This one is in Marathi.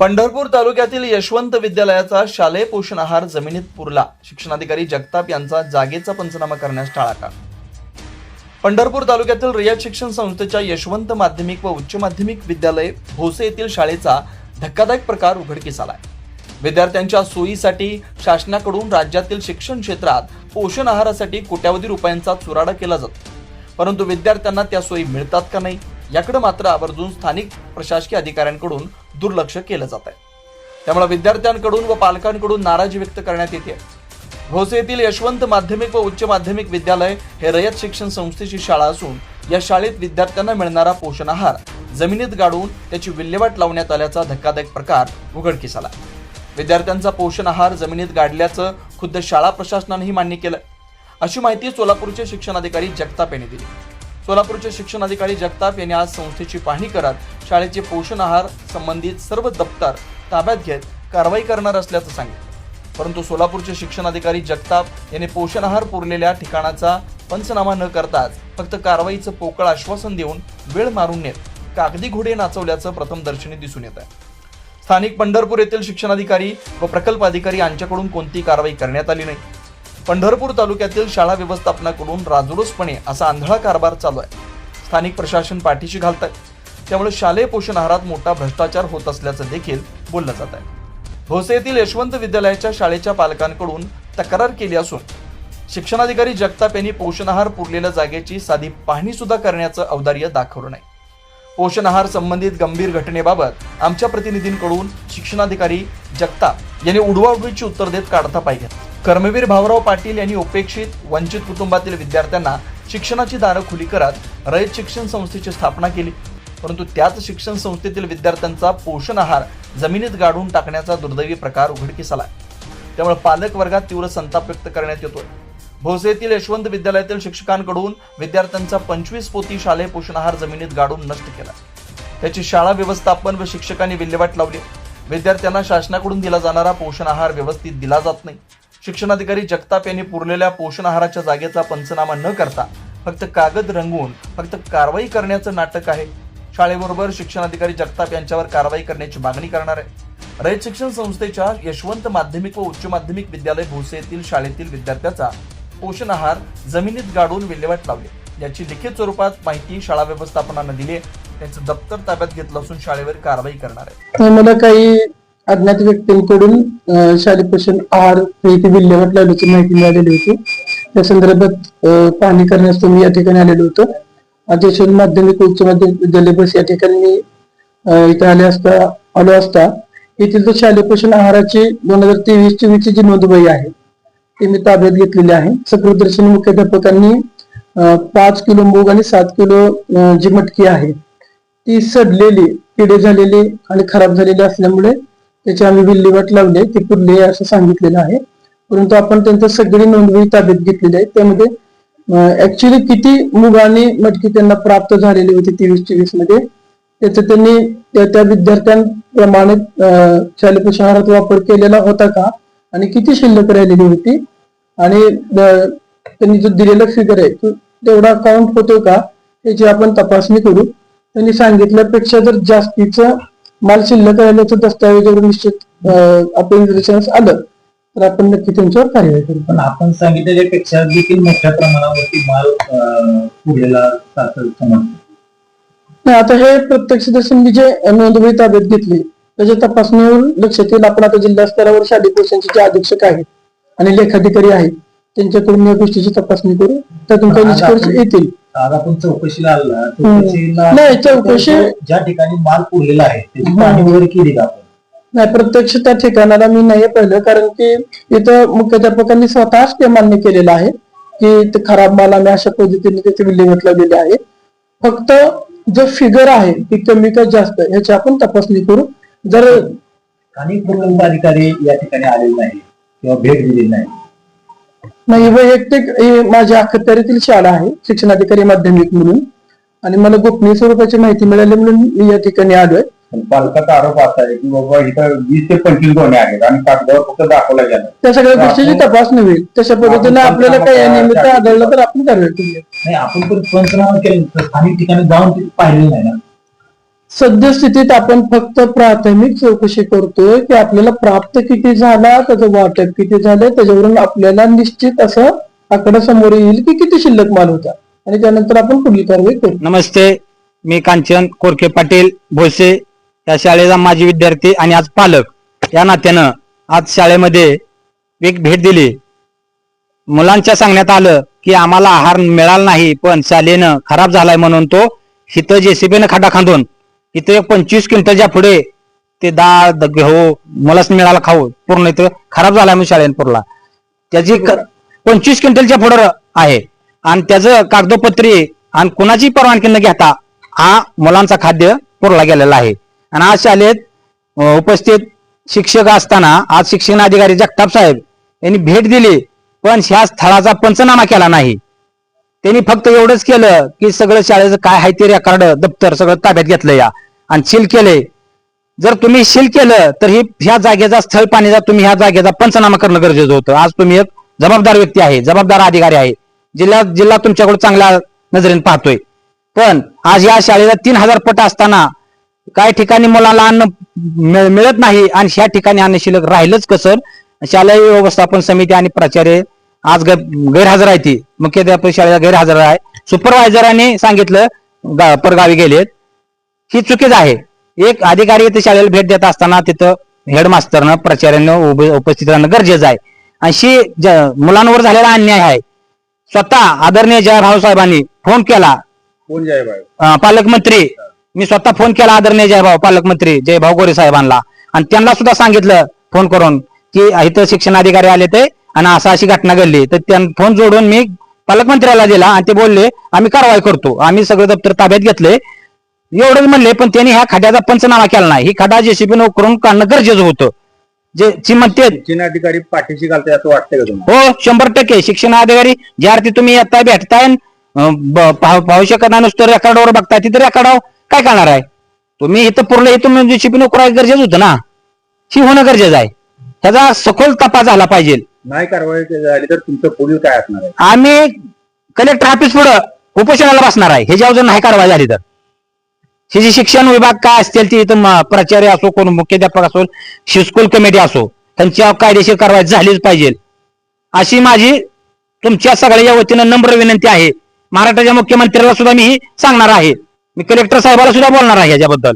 पंढरपूर तालुक्यातील यशवंत विद्यालयाचा शालेय पोषण आहार जमिनीत पुरला. शिक्षणाधिकारी जगताप यांचा जागेचा पंचनामा करण्यास टाळाकार पंढरपूर तालुक्यातील रियाद शिक्षण संस्थेच्या यशवंत माध्यमिक व उच्च माध्यमिक विद्यालय भोसे येथील शाळेचा धक्कादायक प्रकार उघडकीस आलाय. विद्यार्थ्यांच्या सोयीसाठी शासनाकडून राज्यातील शिक्षण क्षेत्रात पोषण आहारासाठी कोट्यावधी रुपयांचा चुराडा केला जातो. परंतु विद्यार्थ्यांना त्या सोयी मिळतात का नाही? याकडे मात्र आवर्जून स्थानिक प्रशासकीय अधिकाऱ्यांकडून दुर्लक्ष केलं जात आहे. त्यामुळे विद्यार्थ्यांकडून व पालकांकडून नाराजी व्यक्त करण्यात येते. भोसे येथील यशवंत माध्यमिक व उच्च माध्यमिक विद्यालय हे रयत शिक्षण संस्थेची शाळा असून या शाळेत विद्यार्थ्यांना मिळणारा पोषण आहार जमिनीत गाडून त्याची विल्हेवाट लावण्यात आल्याचा धक्कादायक प्रकार उघडकीस आला. विद्यार्थ्यांचा पोषण आहार जमिनीत गाडल्याचं खुद्द शाळा प्रशासनानेही मान्य केलं. अशी माहिती सोलापूरचे शिक्षणाधिकारी जगताप यांनी दिली. सोलापूरचे शिक्षण अधिकारी जगताप यांनी आज संस्थेची पाहणी करत शाळेचे पोषण आहार संबंधित सर्व दप्तर ताब्यात घेत कारवाई करणार असल्याचं सांगितलं. परंतु सोलापूरचे शिक्षण अधिकारी जगताप यांनी पोषण आहार पुरलेल्या ठिकाणाचा पंचनामा न करताच फक्त कारवाईचं पोकळ आश्वासन देऊन वेळ मारून नेत कागदी घोडे नाचवल्याचं प्रथम दर्शनी दिसून येत आहे. स्थानिक पंढरपूर येथील शिक्षणाधिकारी व प्रकल्प अधिकारी यांच्याकडून कोणती कारवाई करण्यात आली नाही? पंढरपूर तालुक्यातील शाळा व्यवस्थापनाकडून राजरोसपणे असा आंधळा कारभार चालू आहे. स्थानिक प्रशासन पाठीशी घालत आहे त्यामुळे शालेय पोषण आहारात मोठा भ्रष्टाचार होत असल्याचं देखील बोललं जात आहे. भोसे येथील यशवंत विद्यालयाच्या शाळेच्या पालकांकडून तक्रार केली असून शिक्षणाधिकारी जगताप यांनी पोषण आहार पुरलेल्या जागेची साधी पाहणी सुद्धा करण्याचं औदार्य दाखवलं नाही. पोषण आहार संबंधित गंभीर घटनेबाबत आमच्या प्रतिनिधींकडून शिक्षणाधिकारी जगताप यांनी उडवाउडवीची उत्तर देत काढता पाहिजे कर्मवीर भाऊराव पाटील यांनी उपेक्षित वंचित कुटुंबातील विद्यार्थ्यांना शिक्षणाची दारं खुली करत रयत शिक्षण संस्थेची स्थापना केली. परंतु त्याच शिक्षण संस्थेतील विद्यार्थ्यांचा पोषण आहार जमिनीत गाडून टाकण्याचा दुर्दैवी प्रकार उघडकीस आला. त्यामुळे पालक वर्गात तीव्र संताप व्यक्त करण्यात येतोय. भोसेतील यशवंत विद्यालयातील शिक्षकांकडून विद्यार्थ्यांचा पंचवीस पोती शालेय पोषण आहार जमिनीत गाडून नष्ट केला. त्याची शाळा व्यवस्थापन व शिक्षकांनी विल्हेवाट लावली. विद्यार्थ्यांना शासनाकडून दिला जाणारा पोषण आहार व्यवस्थित दिला जात नाही. शिक्षणाधिकारी जगताप यांनी पुरलेल्या पोषण आहाराच्या जागेचा पंचनामा न करता फक्त कागद रंगवून फक्त कारवाई करण्याचं नाटक आहे. शाळेबरोबर शिक्षणाधिकारी जगताप यांच्यावर कारवाई करण्याची मागणी करणार आहे. रयत शिक्षण संस्थेच्या यशवंत माध्यमिक व उच्च माध्यमिक विद्यालय भोसे येथील शाळेतील विद्यार्थ्याचा पोषण आहार जमिनीत गाडून विल्हेवाट लावली. याची लिखित स्वरूपात माहिती शाळा व्यवस्थापनानं दिली त्यांचं दप्तर ताब्यात घेतलं असून शाळेवर कारवाई करणार आहे. मला काही अज्ञात व्यक्तींकडून अं, शालेय पोषण आहार इथे विल्हेवाट लावल्याची माहिती मिळालेली होती. त्या संदर्भात पाहणी करण्यास तुम्ही या ठिकाणी आलेलो होतो. अध्यक्ष माध्यमिक उच्च माध्यमिक विद्यालय बस या ठिकाणी मी इथे आले असता आलो असता येथील शालेय पोषण आहाराची दोन हजार तेवीस चोवीस ची जी नोंदवही आहे ती मी ताब्यात घेतलेली आहे. सकृदर्शन मुख्याध्यापकांनी पाच किलो मूग आणि सात किलो जी मटकी आहे ती सडलेली किडे झालेली आणि खराब झालेली असल्यामुळे त्याची आम्ही विल्हेवाट लावली ती पुरली असं सांगितलेलं आहे. परंतु आपण त्यांच्या सगळी नोंदवही ताब्यात घेतलेली आहे. त्यामध्ये ऍक्च्युली किती मुग आणि मटकी त्यांना प्राप्त झालेली होती तेवीस चोवीसमध्ये त्याचं त्यांनी त्या त्या विद्यार्थ्यांप्रमाणे अं, शालेय वापर केलेला होता का? आणि किती शिल्लक राहिलेली होती? आणि त्यांनी जो दिलेला फिगर आहे तो तेवढा काउंट होतो का? याची आपण तपासणी करू. त्यांनी सांगितल्यापेक्षा जर जास्तीचं माल शिल्लक राहिल्याचं दस्तावेजावर निश्चित आपल्या निदर्शनास आलं तर आपण नक्की त्यांच्यावर कार्यवाही करू. पण आपण सांगितलेल्यापेक्षा देखील मोठ्या प्रमाणावरती माल नाही, आता हे प्रत्यक्ष दर्शन मी जे नोंदवही ताब्यात घेतली त्याच्या तपासणीवर लक्षात येईल आपण आता जिल्हा स्तरावर शालेय पोषणचे जे अधीक्षक आहेत आणि लेखाधिकारी आहेत त्यांच्याकडून या गोष्टीची तपासणी करू. त्यातून काही आज निष्कर्ष येतील. आज आपण चौकशीला आला. हम्म. चौकशीला नाही, चौकशी- ज्या ठिकाणी माल पुरलेला आहे त्याची वगैरे केली का आपण? नाही प्रत्यक्ष त्या ठिकाणाला मी नाही पाहिलं कारण की इथं मुख्याध्यापकांनी स्वतःच ते मान्य केलेलं आहे की ते खराब माल आम्ही अशा पद्धतीने त्याचे विल्हेवाट लावलेले आहे. फक्त जो फिगर आहे ती कमी का जास्त ह्याची आपण तपासणी करू. जर आणि प्रकल्प अधिकारी या ठिकाणी आलेले नाही किंवा भेट दिलेली नाही. नाही वैयक्तिक ही माझ्या अखत्यारीतील शाळा आहे शिक्षणाधिकारी माध्यमिक म्हणून. आणि मला गोपनीय स्वरूपाची माहिती मिळाली म्हणून मी या ठिकाणी आलोय. पण पालकाचा आरोप असा आहे की बाबा इथं वीस ते पंचवीस गोणे आहेत आणि कागदावर फक्त दाखवला गेला त्या सगळ्या गोष्टीची तपासणी होईल तशा पद्धतीने आपल्याला काही निमित्त आढळलं तर आपण कारवाई करूया नाही आपण पण पंचनामा केलं तर स्थानिक ठिकाणी जाऊन पाहिलेलं नाही ना. सद्यस्थितीत आपण फक्त प्राथमिक चौकशी करतोय की आपल्याला प्राप्त किती झाला त्याचं वाटप किती झालं त्याच्यावरून आपल्याला निश्चित असं आकडा समोर येईल की किती शिल्लक माल होता. आणि त्यानंतर आपण पुढील कारवाई करू. नमस्ते मी कांचन कोरके पाटील भोसे या शाळेचा माजी विद्यार्थी आणि आज पालक. या नात्यानं आज शाळेमध्ये एक भेट दिली. मुलांच्या सांगण्यात आलं की आम्हाला आहार मिळाला नाही पण शालेनं खराब झालाय म्हणून तो हिथं जेसीबीनं खड्डा खांदून इथं पंचवीस क्विंटलच्या पुढे ते डाळ घेऊ गहू हो, मलाच मिळाला खाऊ. पूर्ण इथं खराब झाला आम्ही शाळेनं पुरला. त्याची पंचवीस क्विंटलच्या पुढे आहे आणि त्याचं कागदोपत्री आणि कुणाची परवानगी न घेता हा मुलांचा खाद्य पुरला गेलेला आहे. आणि आज शाळेत उपस्थित शिक्षक असताना आज शिक्षण अधिकारी जगताप साहेब यांनी भेट दिली पण ह्या स्थळाचा पंचनामा केला नाही. त्यांनी फक्त एवढंच केलं की सगळं शाळेचं काय आहे ते रेकॉर्ड दप्तर सगळं ताब्यात घेतलं या. आणि सील केले. जर तुम्ही सील केलं तर ही ह्या जागेचा स्थळ पाणीचा तुम्ही ह्या जागेचा पंचनामा करणं गरजेचं होतं. आज तुम्ही एक जबाबदार व्यक्ती आहे जबाबदार अधिकारी आहे. जिल्हा जिल्हा तुमच्याकडे चांगल्या नजरेने पाहतोय. पण आज या शाळेला तीन हजार पट असताना काही ठिकाणी मुलाला अन्न मिळ- मिळत नाही आणि ह्या ठिकाणी अन्न शिल्लक राहिलंच कसं? शालेय व्यवस्थापन समिती आणि प्राचार्य आज गैरहजर आहे ती. मुख्याध्यापक शाळेला गैरहजर आहे. सुपरवायझरांनी सांगितलं परगावी गेलेत. ही चुकीच आहे. एक अधिकारी इथे शाळेला भेट देत असताना तिथं हेडमास्टरनं प्राचार्यानं उपस्थित राहणं गरजेचं आहे. आणि शी मुलांवर झालेला अन्याय आहे. स्वतः आदरणीय जयभाऊ साहेबांनी फोन केला. जय पालकमंत्री. मी स्वतः फोन केला आदरणीय जयभाऊ पालकमंत्री जयभाऊ गोरे साहेबांना. आणि त्यांना सुद्धा सांगितलं फोन करून की इथं शिक्षण अधिकारी आले ते आणि असं अशी घटना घडली. तर त्यां फोन जोडून मी पालकमंत्र्याला दिला आणि ते बोलले आम्ही कारवाई करतो. आम्ही सगळं दप्तर ताब्यात घेतले एवढंच म्हणले पण त्यांनी ह्या खड्याचा पंचनामा केला नाही. ही खडा जेसीबी करून काढणं गरजेचं होतं. जे म्हणते शिक्षण अधिकारी पाठीशी घालते असं वाटतंय का तुम्हाला? हो शंभर टक्के. शिक्षण अधिकारी ज्या अर्थी तुम्ही येताय भेटताय अं, ब- पाहू पाहू शकत नाही नुसतं रेकॉर्डवर बघताय तिथं रेकॉर्डवर काय करणार आहे? तुम्ही इथं पुरलं इथं म्हणजे शिपिंग करायचं गरजेचं होतं ना. ही होणं गरजेचं आहे. ह्याचा सखोल तपास झाला पाहिजे. नाही कारवाई झाली तर तुमचं पुढील काय असणार आहे? आम्ही कलेक्टर ऑफिस पुढं उपोषणाला बसणार आहे. ह्याच्यावर जर नाही कारवाई झाली तर. ह्याची शिक्षण विभाग काय असतील ती इथं म- प्राचार्य असो कोण मुख्याध्यापक असो स्कूल कमिटी असो त्यांच्या कायदेशीर कारवाई झालीच पाहिजे. अशी माझी तुमच्या सगळ्या वतीनं नम्र विनंती आहे. महाराष्ट्राच्या मुख्यमंत्र्याला सुद्धा मी ही सांगणार आहे. मी कलेक्टर साहेबाला सुद्धा बोलणार आहे याच्याबद्दल.